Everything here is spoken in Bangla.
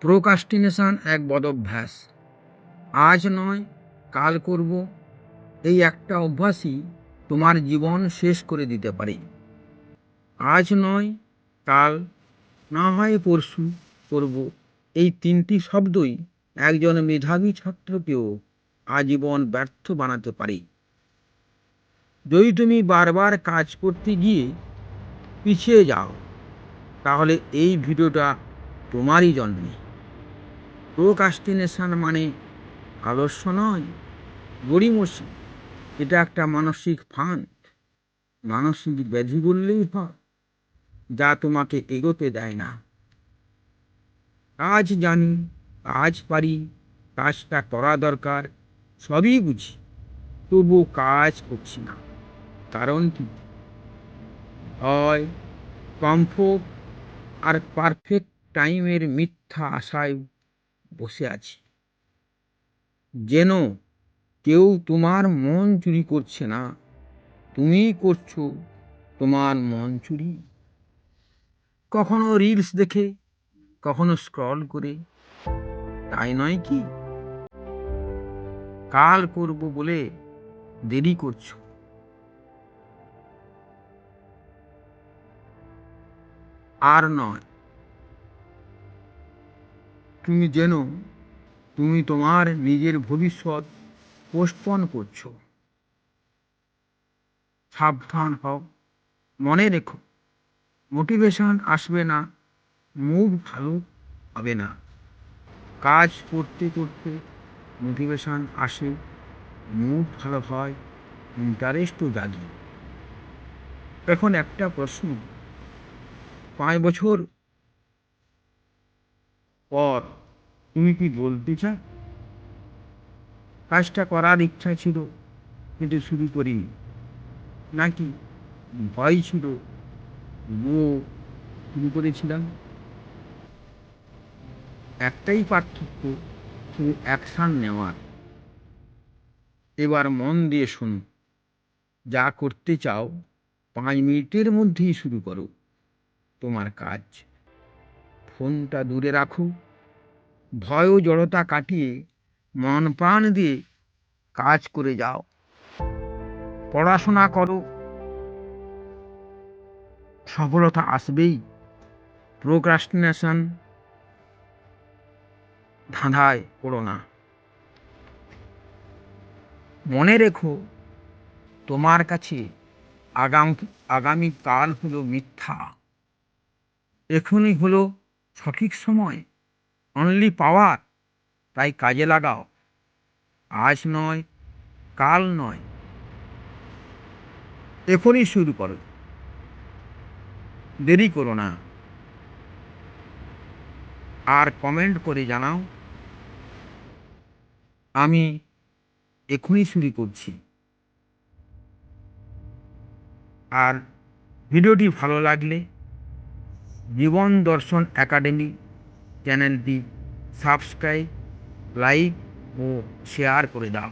প্রোকাস্টিনেশন এক বদভ্যাস। আজ নয়, কাল করব। এই একটা অভ্যাসই তোমার জীবন শেষ করে দিতে পারে। আজ নয়, কাল, না হয় পরশু করব। এই তিনটি শব্দই একজন মেধাবী ছাত্রকেও আজীবন ব্যর্থ বানাতে পারে। যদি তুমি বারবার কাজ করতে গিয়ে পিছিয়ে যাও, তাহলে এই ভিডিওটা তোমারই জন্যে প্রোকাস্টিনেশন মানে আদর্শ নয় গড়িমসি এটা একটা মানসিক ফাঁদ, মানসিক ব্যাধি বললেই হয়, যা তোমাকে এগোতে দেয় না। কাজ জানি কাজ পারি, কাজটা করা দরকার, সবই বুঝি তবু কাজ করছি না। কারণ কি? হয় কমফোর্ট আর পারফেক্ট টাইমের মিথ্যা আশায় বসে আছি। যেন কেউ তোমার মন চুরি করছে না। তুমিই করছ তোমার মন চুরি। কখনো রিলস দেখে, কখনো স্ক্রল করে। তাই নয় কি? কাল করব বলে দেরি করছ। আর নয় তুমি যেন তুমি তোমার নিজের ভবিষ্যৎ পোস্টপন করছ। সাবধান হও। মনে রেখো মোটিভেশন আসবে না মুভ ভালো হবে না। কাজ করতে করতে মোটিভেশন আসে মুড ভালো হয় ইন্টারেস্টও জাগে। এখন একটা প্রশ্ন, পাঁচ বছর পর তুমি কি বলতে চাও? কাজটা করার ইচ্ছা ছিল, কিন্তু শুরু করিনি। নাকি ভয় ছিল? ও শুরু করেছিলাম। একটাই পার্থক্য, শুধু অ্যাকশান নেওয়ার। এবার মন দিয়ে শুনো যা করতে চাও, পাঁচ মিনিটের মধ্যেই শুরু করো। তোমার কাজ। ফোনটা দূরে রাখো। ভয় ও জড়তা কাটিয়ে মন প্রাণ দিয়ে কাজ করে যাও। পড়াশোনা করো। সফলতা আসবেই। প্রোক্রাস্টিনেশন ধাঁধায় পড়ো না। মনে রেখো, তোমার কাছে আগাম, আগামীকাল হলো মিথ্যা। এখনই হলো সঠিক সময়। অনলি পাওয়ার তাই কাজে লাগাও। আজ নয়, কাল নয়। এখনই শুরু করো। দেরি করো না। আর কমেন্ট করে জানাও, আমি এখনই শুরু করছি। আর ভিডিওটি ভালো লাগলে Jibon Darshan academy চ্যানেলটি সাবস্ক্রাইব লাইক ও শেয়ার করে দাও